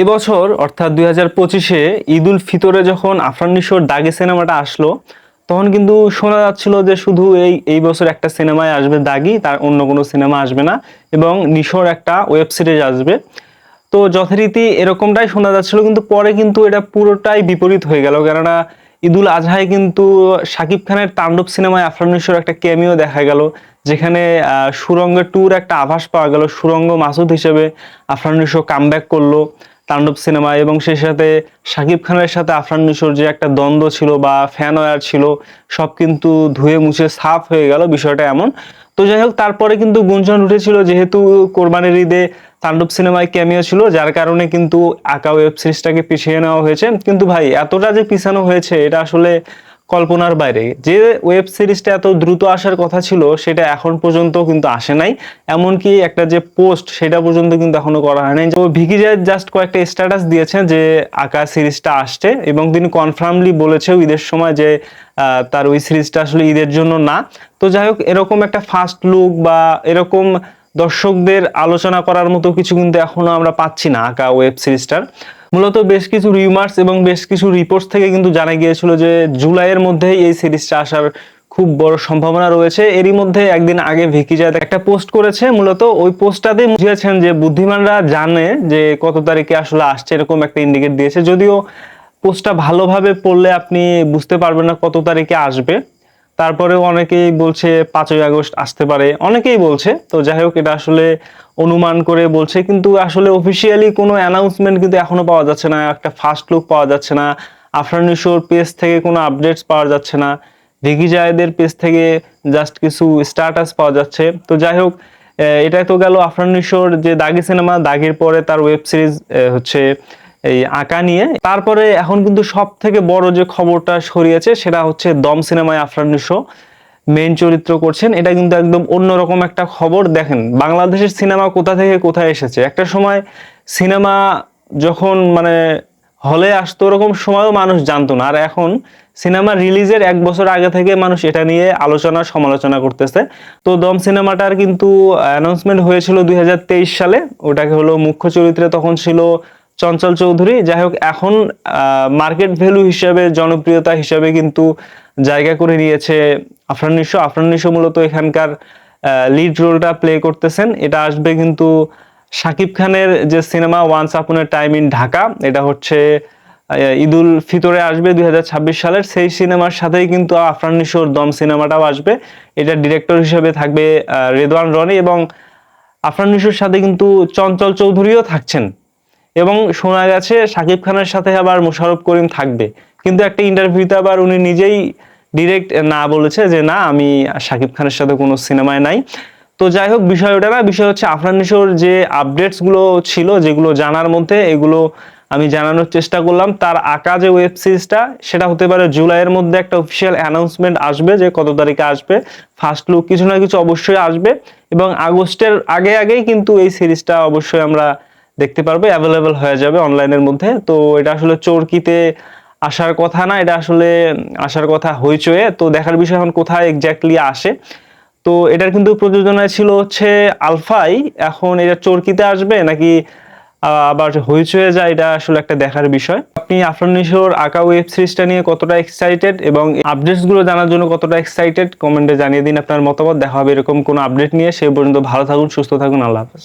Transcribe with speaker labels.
Speaker 1: এবছর অর্থাৎ দুই হাজার পঁচিশে ঈদ উল ফিতরে যখন আফরান নিশোর দাগে সিনেমাটা আসলো তখন কিন্তু শোনা যাচ্ছিল যে শুধু এই এই বছর একটা সিনেমায় আসবে দাগি তার অন্য কোনো সিনেমা আসবে না এবং নিশোর একটা ওয়েব সিরিজ আসবে। তো যথারীতি এরকমটাই শোনা যাচ্ছিল কিন্তু পরে কিন্তু এটা পুরোটাই বিপরীত হয়ে গেল। কেননা ঈদুল আজহায় কিন্তু শাকিব খানের তাণ্ডব সিনেমায় আফরান নিশোর একটা ক্যামিও দেখা গেল যেখানে আহ, সুরঙ্গের ট্যুর একটা আভাস পাওয়া গেল। সুরঙ্গ মাসুদ হিসেবে আফরান নিশো কামব্যাক করল। তাণ্ডব সিনেমা এবং সেই সাথে শাকিব খানের সাথে আফরান নিশোর যে একটা দ্বন্দ্ব ছিল বা ফ্যান ওয়ার ছিল, সব কিন্তু ধুয়ে মুছে সাফ হয়ে গেল বিষয়টা এমন। তো যাই হোক, তারপরে কিন্তু গুঞ্জন উঠেছিল যেহেতু কোরবানির ঈদে তাণ্ডব সিনেমায় ক্যামিও ছিল, যার কারণে কিন্তু আঁকা ওয়েব সিরিজটাকে পিছিয়ে নেওয়া হয়েছে। কিন্তু ভাই, এতটা যে পিছানো হয়েছে, এটা আসলে কল্পনার বাইরে। যে ওয়েব সিরিজটা এত দ্রুত আসার কথা ছিল, সেটা এখন পর্যন্ত কিন্তু আসে নাই। এমনকি একটা যে পোস্ট সেটা পর্যন্ত কিন্তু এখনও করা হয় নাই। তো ভিকি জায়েদ জাস্ট কয়েকটা স্ট্যাটাস দিয়েছেন যে, আঁকা সিরিজটা আসছে এবং তিনি কনফার্মলি বলেছেও ঈদের সময় যে তার ওই সিরিজটা আসলে ঈদের জন্য না। তো যাই হোক, এরকম একটা ফার্স্ট লুক বা এরকম দর্শকদের আলোচনা করার মতো কিছু কিন্তু এখনও আমরা পাচ্ছি না আঁকা ওয়েব সিরিজটার মূলত বেশ কিছু রিউমার্স এবং বেশ কিছু রিপোর্টস থেকে কিন্তু জানা গিয়েছিল যে জুলাইয়ের মধ্যেই এই সিরিজটা আসার খুব বড় সম্ভাবনা রয়েছে। এরই মধ্যে একদিন আগে ভিকি জায়দ একটা পোস্ট করেছে। মূলত ওই পোস্টটাতে বুঝিয়েছেন যে বুদ্ধিমানরা জানে যে কত তারিখে আসলে আসছে এরকম একটা ইন্ডিকেট দিয়েছে। যদিও পোস্টটা ভালোভাবে পড়লে আপনি বুঝতে পারবেন না কত তারিখে আসবে। তারপরেও অনেকেই বলছে পাঁচই আগস্ট আসতে পারে। অনেকেই বলছে, তো যাই হোক, এটা আসলে অনুমান করে বলছে, কিন্তু আসলে অফিসিয়ালি কোনো অ্যানাউন্সমেন্ট কিন্তু এখনও পাওয়া যাচ্ছে না। একটা ফার্স্ট লুক পাওয়া যাচ্ছে না। আফরান নিশোর পেজ থেকে কোনো আপডেটস পাওয়া যাচ্ছে না। ভিকি জায়েদের পেজ থেকে জাস্ট কিছু স্ট্যাটাস পাওয়া যাচ্ছে। তো যাই হোক এটাই তো গেল আফরান নিশোর যে দাগি সিনেমা দাগির পরে তার ওয়েব সিরিজ হচ্ছে এই আঁকা নিয়ে। তারপরে এখন কিন্তু সব থেকে বড় যে খবরটা সরিয়েছে সেটা হচ্ছে দম সিনেমায় আফরান নিশো মেইন চরিত্র করছেন। এটা কিন্তু একদম অন্যরকম একটা খবর। দেখেন, বাংলাদেশের সিনেমা কোথা থেকে কোথায় এসেছে? একটা সময় সিনেমা যখন মানে হলে আসতো ওরকম সময়ও মানুষ জানতো না। আর এখন সিনেমা রিলিজের এক বছর আগে থেকে মানুষ এটা নিয়ে আলোচনা, সমালোচনা করতেছে। তো দম সিনেমাটার কিন্তু অ্যানাউন্সমেন্ট হয়েছিল দুই হাজার তেইশ সালে। ওটাকে হলো মুখ্য চরিত্রে তখন ছিল চঞ্চল চৌধুরী। যাই হোক, এখন মার্কেট ভ্যালু হিসাবে, জনপ্রিয়তা হিসাবে কিন্তু জায়গা করে নিয়েছে আফরান নিশো। আফরান নিশো মূলত এখানকার লিড রোলটা প্লে করতেছেন। এটা আসবে কিন্তু শাকিব খানের যে cinema once upon a time in Dhaka এটা হচ্ছে ঈদুল ফিতরে আসবে দুই হাজার ছাব্বিশ সালের। সেই সিনেমার সাথেই কিন্তু আফরান নিশোর দম সিনেমাটাও আসবে। এটা ডিরেক্টর হিসেবে থাকবে রেদওয়ান রনি এবং আফরান নিশোর সাথে কিন্তু চঞ্চল চৌধুরীও থাকছেন। এবং শোনা গেছে শাকিব খানের সাথে আবার মোশাররফ করিম থাকবে। কিন্তু একটা ইন্টারভিউতে আবার উনি নিজেই ডিরেক্ট না বলেছে যে, না, আমি শাকিব খানের সাথে কোনো সিনেমায় নাই। তো যাই হোক, বিষয় ওটা না, বিষয় হচ্ছে আফরান নিশোর যে আপডেটসগুলো ছিল, যেগুলো জানার মধ্যে, এগুলো আমি জানানোর চেষ্টা করলাম। তার আঁকা যে ওয়েব সিরিজটা সেটা হতে পারে জুলাইয়ের মধ্যে একটা অফিসিয়াল অ্যানাউন্সমেন্ট আসবে যে কত তারিখে আসবে। ফার্স্ট লুক কিছু না কিছু অবশ্যই আসবে এবং আগস্টের আগে আগেই কিন্তু এই সিরিজটা অবশ্যই আমরা দেখতে পারবে অ্যাভেলেবেল হয়ে যাবে অনলাইনের মধ্যে। তো এটা আসলে চরকিতে আসার কথা না, এটা আসলে আসার কথা হইচয়ে তো দেখার বিষয় এখন কোথায় এক্স্যাক্টলি আসে। তো এটার কিন্তু প্রযোজনায় ছিল হচ্ছে আলফাই। এখন এটা চরকিতে আসবে নাকি আবার হইচয়ে যায়, এটা আসলে একটা দেখার বিষয়। আপনি আফরান নিশোর আঁকা ওয়েব সিরিজটা নিয়ে কতটা এক্সাইটেড এবং আপডেটসগুলো জানার জন্য কতটা এক্সাইটেড কমেন্টে জানিয়ে দিন আপনার মতামত। দেখা হবে এরকম কোনো আপডেট নিয়ে। সে পর্যন্ত ভালো থাকুন, সুস্থ থাকুন, আল্লাহ হাফেজ।